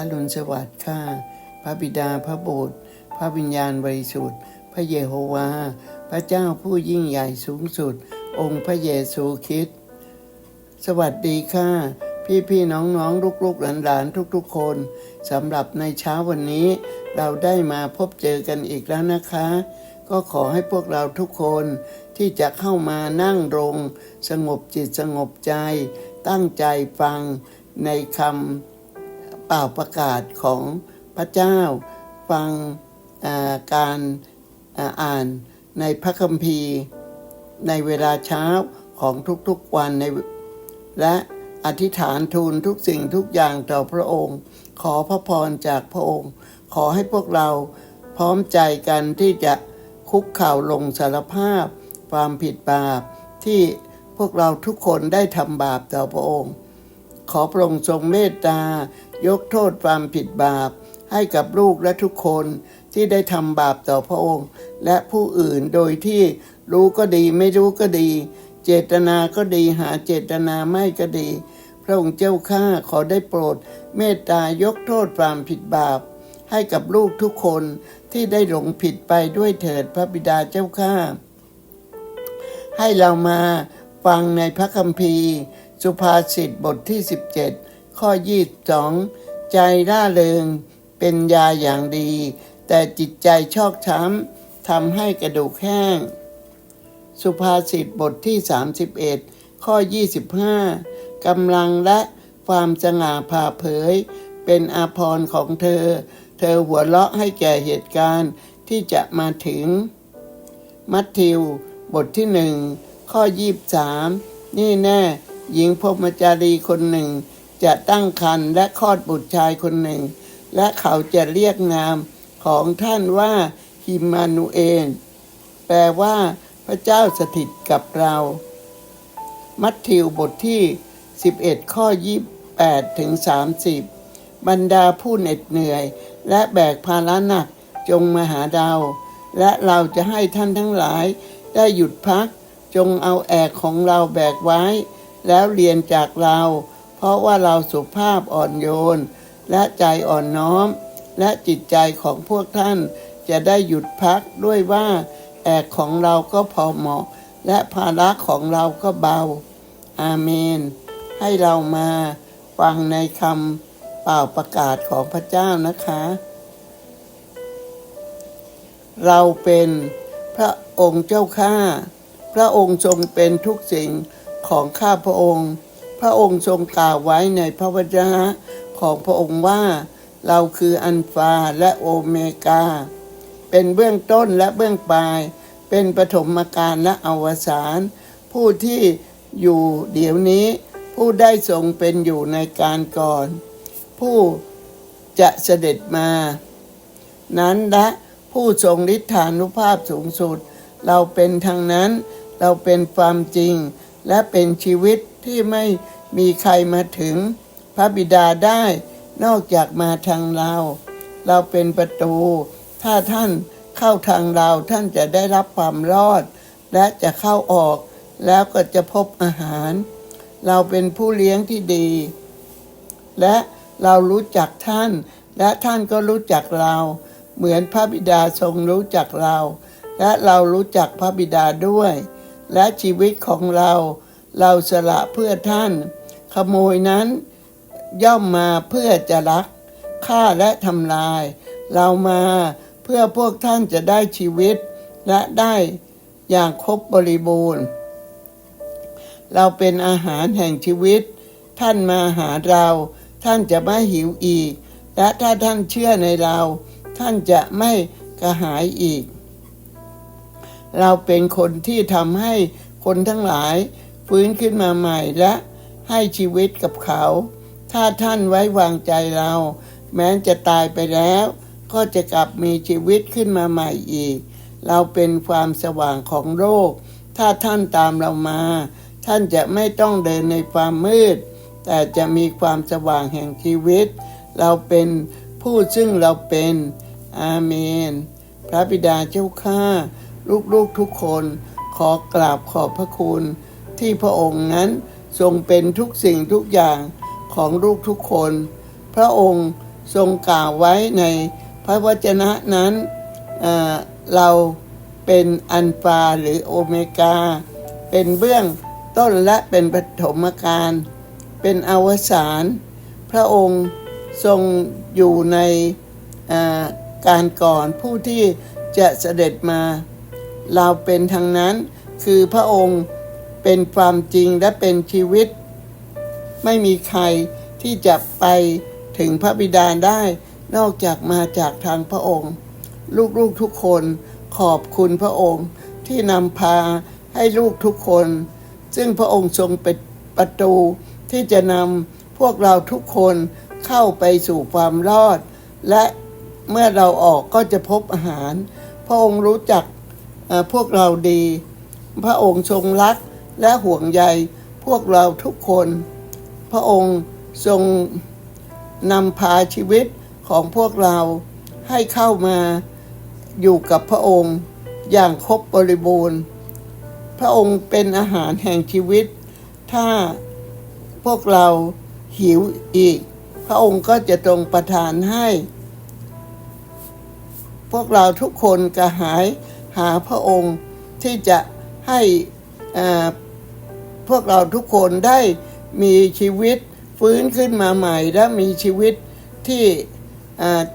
อรุณสวัสดิ์ค่ะพระบิดาพระบุตรพระวิญญาณบริสุทธิ์ พระเยโฮวา พระเจ้าผู้ยิ่งใหญ่สูงสุด องค์พระเยซูคริสต์สวัสดีค่ะ พี่พี่น้องน้องลูกลูกหลานหลานทุกๆ คนสำหรับในเช้าวันนี้ เราได้มาพบเจอกันอีกแล้วนะคะ ก็ขอให้พวกเราทุกคนที่จะเข้ามานั่งลง สงบจิตสงบใจ ตั้งใจฟังในคำ เป่าประกาศของพระเจ้า ฟังการอ่าอ่านในพระคัมภีร์ ในเวลาเช้าของทุกๆวันในและอธิษฐานทูลทุกสิ่งทุกอย่างต่อพระองค์ ขอพระพรจากพระองค์ ขอให้พวกเราพร้อมใจกันที่จะคุกเข่าลงสารภาพ ความผิดบาปที่พวกเราทุกคนได้ทำบาปต่อพระองค์ ขอพระองค์ทรงเมตตา ยกโทษความผิดบาป ให้กับลูกและทุกคนที่ได้ทำบาปต่อพระองค์ และผู้อื่นโดยที่รู้ก็ดีไม่รู้ก็ดี เจตนาก็ดีหาเจตนาไม่ก็ดี พระองค์เจ้าข้าขอได้โปรด เมตตายกโทษความผิดบาป ให้กับลูกทุกคนที่ได้หลงผิดไปด้วยเถิดพระบิดาเจ้าข้าให้เรามาฟังในพระคัมภีร์ สุภาษิตบทที่ 17 ข้อ 22 ใจร่าเริง เป็นยาอย่างดี แต่จิตใจชอกช้ำทำให้กระดูกแห้ง สุภาษิตบทที่ 31 ข้อ 25กำลังและความสง่าผ่าเผย เป็นอาภรณ์ของเธอ เธอหัวเราะให้แก่เหตุการณ์ที่จะมาถึง มัทธิว บทที่หนึ่งข้อยี่สามนี่แน่หญิงพรมจารีคนหนึ่ง จะตั้งครรภ์และคลอดบุตรชายคนหนึ่ง และเขาจะเรียกนามของท่านว่าฮิมานูเอลแปลว่า พระเจ้าสถิตกับเรา มัทธิวบทที่ 11 ข้อ 28 ถึง 30 บรรดาผู้เหน็ดเหนื่อย และแบกภาระหนักจงมาหาเรา และเราจะให้ท่านทั้งหลาย ได้หยุดพักจงเอาแอกของเราแบกไว้ แล้วเรียนจากเรา เพราะว่าเราสุภาพอ่อนโยน และใจอ่อนน้อม และจิตใจของพวกท่านจะได้หยุดพักด้วยว่า แอกของเราก็พอเหมาะ และภาระของเราก็เบา อาเมน ให้เรามาฟังในคำเป่าประกาศของพระเจ้านะคะ เราเป็นพระองค์เจ้าข้า พระองค์ทรงเป็นทุกสิ่งของข้าพระองค์ พระองค์ทรงกล่าวไว้ในพระวจนะของพระองค์ว่า เราคืออัลฟาและโอเมกา เป็นเบื้องต้นและเบื้องปลาย เป็นปฐมกาลและอวสานผู้ที่อยู่เดี๋ยวนี้ ผู้ได้ทรงเป็นอยู่ในการก่อน ผู้จะเสด็จมา นั้นและผู้ทรงฤทธานุภาพสูงสุด เราเป็นทางนั้น เราเป็นความจริง และเป็นชีวิต ที่ไม่มีใครมาถึงพระบิดาได้นอกจากมาทางเรา เราเป็นประตู ถ้าท่านเข้าทางเราท่านจะได้รับความรอด และจะเข้าออก แล้วก็จะพบอาหาร เราเป็นผู้เลี้ยงที่ดี และเรารู้จักท่าน และท่านก็รู้จักเรา เหมือนพระบิดาทรงรู้จักเรา และเรารู้จักพระบิดาด้วย และชีวิตของเรา เราสละเพื่อท่าน ขโมยนั้นย่อมมาเพื่อจะรักฆ่าและทำลาย เรามาเพื่อพวกท่านจะได้ชีวิต และได้อย่างครบบริบูรณ์ เราเป็นอาหารแห่งชีวิต ท่านมาหาเรา ท่านจะไม่หิวอีก และถ้าท่านเชื่อในเรา ท่านจะไม่กระหายอีก เราเป็นคนที่ทำให้คนทั้งหลาย ฟื้นขึ้นมาใหม่และให้ชีวิตกับเขา ถ้าท่านไว้วางใจเรา แม้จะตายไปแล้ว ก็จะกลับมีชีวิตขึ้นมาใหม่อีก เราเป็นความสว่างของโลก ถ้าท่านตามเรามา ท่านจะไม่ต้องเดินในความมืด แต่จะมีความสว่างแห่งชีวิต เราเป็นผู้ซึ่งเราเป็น อาเมน พระบิดาเจ้าข้าลูกๆทุกคนขอกราบขอบพระคุณ ที่พระองค์นั้นทรงเป็นทุกสิ่งทุกอย่างของลูกทุกคน พระองค์ทรงกล่าวไว้ในพระวจนะนั้นเเราเป็นอันฟาหรือโอเมกา เป็นเบื้องต้นและเป็นปฐมกาลเป็นอวสานพระองค์ทรงอยู่ในการก่อนผู้ที่จะเสด็จมา เราเป็นทางนั้นคือพระองค์ เป็นความจริงและเป็นชีวิต ไม่มีใครที่จะไปถึงพระบิดาได้นอกจากมาจากทางพระองค์ ลูกๆทุกคนขอบคุณพระองค์ที่นำพาให้ลูกทุกคน ซึ่งพระองค์ทรงเป็นประตูที่จะนำพวกเราทุกคนเข้าไปสู่ความรอด และเมื่อเราออกก็จะพบอาหาร พระองค์รู้จักพวกเราดี พระองค์ทรงรัก และห่วงใยพวกเราทุกคน พระองค์ทรงนำพาชีวิตของพวกเราให้เข้ามาอยู่กับพระองค์อย่างครบบริบูรณ์ พระองค์เป็นอาหารแห่งชีวิต ถ้าพวกเราหิวอีก พระองค์ก็จะทรงประทานให้ พวกเราทุกคนกระหายหาพระองค์ที่จะให้อ่า พวกเราทุกคนได้มีชีวิตฟื้นขึ้นมาใหม่ และมีชีวิตที่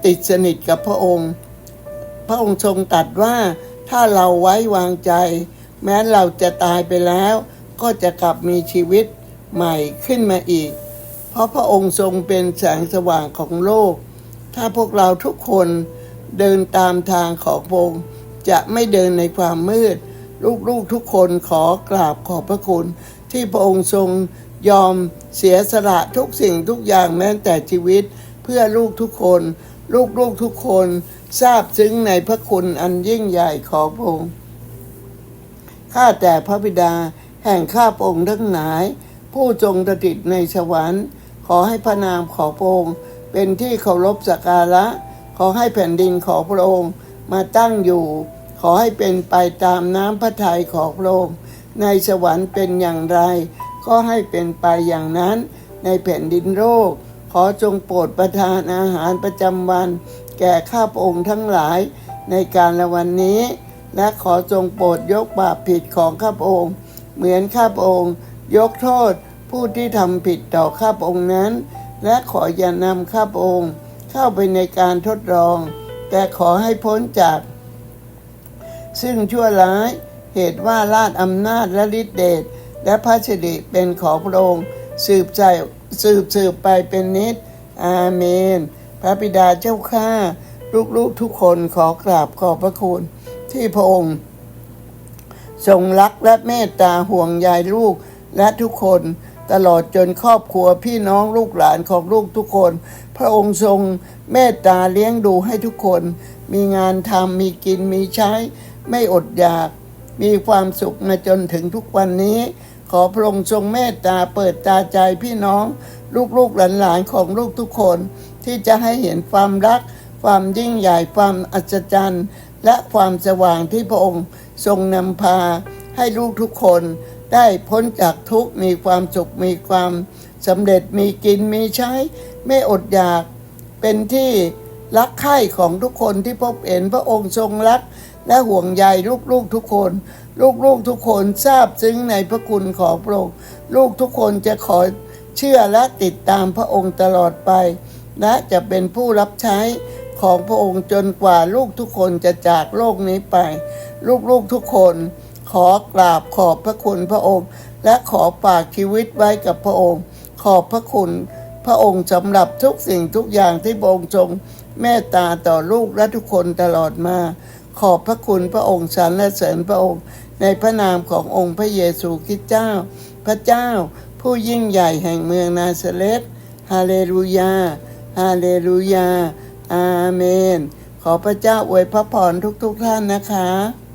ติดสนิทกับพระองค์ พระองค์ทรงตรัสว่าถ้าเราไว้วางใจ แม้เราจะตายไปแล้ว ก็จะกลับมีชีวิตใหม่ขึ้นมาอีก เพราะพระองค์ทรงเป็นแสงสว่างของโลก ถ้าพวกเราทุกคนเดินตามทางของพระองค์จะไม่เดินในความมืด ลูกๆทุกคนขอกราบขอบพระคุณ ที่พระองค์ทรงยอมเสียสละทุกสิ่งทุกอย่างแม้แต่ชีวิตเพื่อลูกทุกคน ลูกๆทุกคนทราบซึ้งในพระคุณอันยิ่งใหญ่ของพระองค์ข้าแต่พระบิดาแห่งข้าพระองค์ทั้งหลาย ผู้ทรงสถิตในสวรรค์ ขอให้พระนามของพระองค์เป็นที่เคารพสักการะ ขอให้แผ่นดินของพระองค์มาตั้งอยู่ ขอให้เป็นไปตามน้ำพระทัยของพระองค์ ในสวรรค์เป็นอย่างไร ก็ให้เป็นไปอย่างนั้น ในแผ่นดินโลกขอจงโปรดประทานอาหารประจำวัน แก่ข้าพระองค์ทั้งหลาย ในการละวันนี้ และขอจงโปรดยกบาปผิดของข้าพระองค์ เหมือนข้าพระองค์ ยกโทษผู้ที่ทำผิดต่อข้าพระองค์นั้น และขออย่านำข้าพระองค์ เข้าไปในการทดลอง แต่ขอให้พ้นจาก ซึ่งชั่วร้าย เหตุว่าราชอำนาจและฤทธิเดชและพระสิริเป็นของพระองค์สืบใจสืบสืบไปเป็นนิจอาเมน พระบิดาเจ้าข้าลูกๆทุกคนขอกราบขอบพระคุณที่พระองค์ ทรงรักและเมตตาห่วงใยลูกและทุกคนตลอดจนครอบครัวพี่น้องลูกหลานของลูกทุกคน พระองค์ทรงเมตตาเลี้ยงดูให้ทุกคน มีงานทำมีกินมีใช้ ไม่อดอยาก มีความสุขมาจนถึงทุกวันนี้ ขอพระองค์ทรงเมตตาเปิดตาใจพี่น้อง ลูกๆหลานๆของลูกทุกคน ที่จะให้เห็นความรัก ความยิ่งใหญ่ความอัศจรรย์ และความสว่างที่พระองค์ทรงนำพา ให้ลูกทุกคนได้พ้นจากทุกข์มีความสุขมีความสำเร็จมีกินมีใช้ ไม่อดอยากเป็นที่รักใคร่ของทุกคนที่พบเห็นพระองค์ทรงรัก และห่วงใยลูกๆทุกคน ลูกๆทุกคนทราบซึ้งในพระคุณของพระองค์ ลูกทุกคนจะขอเชื่อและติดตามพระองค์ตลอดไป และจะเป็นผู้รับใช้ของพระองค์จนกว่าลูกทุกคนจะจากโลกนี้ไป ลูกๆทุกคนขอกราบขอบพระคุณพระองค์ และขอฝากชีวิตไว้กับพระองค์ ขอบพระคุณพระองค์สำหรับทุกสิ่งทุกอย่างที่พระองค์ทรงเมตตาต่อลูกและทุกคนตลอดมา ขอบพระคุณพระองค์สรรและเสริญพระองค์ ในพระนามขององค์พระเยซูคริสต์เจ้า พระเจ้า ผู้ยิ่งใหญ่แห่งเมืองนาซาเรตฮาเลลูยา ฮาเลลูยา อาเมน ขอพระเจ้าอวยพระพรทุกๆท่านนะคะ